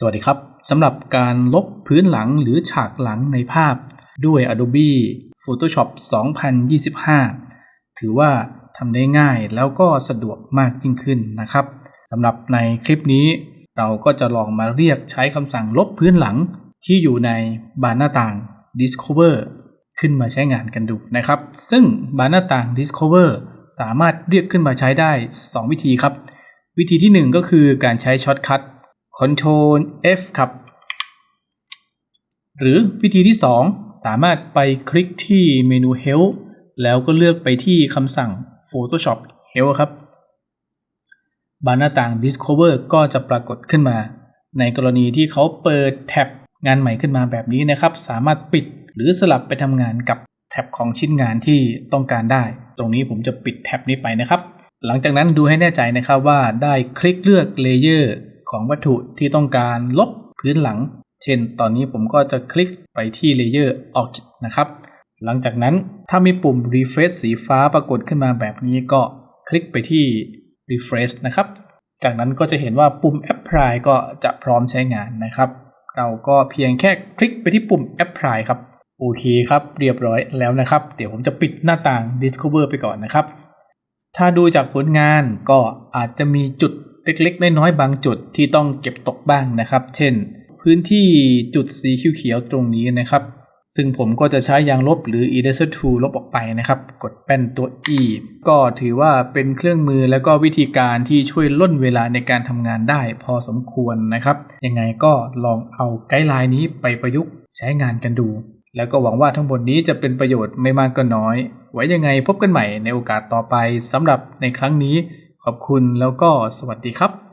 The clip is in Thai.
สวัสดีครับสำหรับการลบพื้นหลังหรือฉากหลังในภาพ ด้วย Adobe Photoshop 2025 ถือว่าทำได้ง่ายแล้วก็สะดวกมากยิ่งขึ้นนะครับสำหรับในคลิปนี้ เราก็จะลองมาเรียกใช้คำสั่งลบพื้นหลังที่อยู่ในบานหน้าต่าง Discover ขึ้นมาใช้งานกันดูนะครับ ซึ่งบานหน้าต่าง Discover สามารถเรียกขึ้นมาใช้ได้ 2 วิธีครับ วิธีที่ 1 ก็คือการใช้ช็อตคัท Ctrl F ครับ หรือวิธีที่ 2 สามารถไปคลิกที่เมนู Help แล้วก็เลือกไปที่คำสั่ง Photoshop Help ครับ บานหน้าต่าง Discover ก็จะปรากฏขึ้นมา ในกรณีที่เขาเปิดแท็บงานใหม่ขึ้นมาแบบนี้นะครับ สามารถปิดหรือสลับไปทำงานกับแท็บของชิ้นงานที่ต้องการได้ ตรงนี้ผมจะปิดแท็บนี้ไปนะครับ หลังจากนั้นดูให้แน่ใจนะครับว่าได้คลิกเลือกเลเยอร์ ของวัตถุที่ต้องการลบพื้นหลัง เช่น ตอนนี้ผมก็จะคลิกไปที่เลเยอร์ Object นะครับ หลังจากนั้นถ้ามีปุ่ม refresh สีฟ้าปรากฏขึ้นมาแบบนี้ก็คลิกไปที่ refresh นะครับ จากนั้นก็จะเห็นว่าปุ่ม apply ก็จะพร้อมใช้งานนะครับ เราก็เพียงแค่คลิกไปที่ปุ่ม apply ครับ โอเคครับ เรียบร้อยแล้วนะครับ เดี๋ยวผมจะปิดหน้าต่าง discover ไปก่อนนะครับ ถ้าดูจากผลงานก็อาจจะมีจุด เล็กๆ น้อยๆ บางจุดที่ต้องเก็บตกบ้างนะครับ เช่น พื้นที่จุดสีเขียวๆ ตรงนี้นะครับ ซึ่งผมก็จะใช้ยางลบหรือ eraser tool ลบออกไปนะครับ กดแป้นตัว E ก็ถือว่าเป็นเครื่องมือแล้วก็วิธีการที่ช่วยล่นเวลาในการทำงานได้พอสมควรนะครับ ยังไงก็ลองเอาไกด์ไลน์นี้ไปประยุกต์ใช้งานกันดู แล้วก็หวังว่าทั้งหมดนี้จะเป็นประโยชน์ไม่มากก็น้อย ไว้ยังไงพบกันใหม่ในโอกาสต่อไปสำหรับในครั้งนี้ ขอบคุณแล้วก็สวัสดีครับ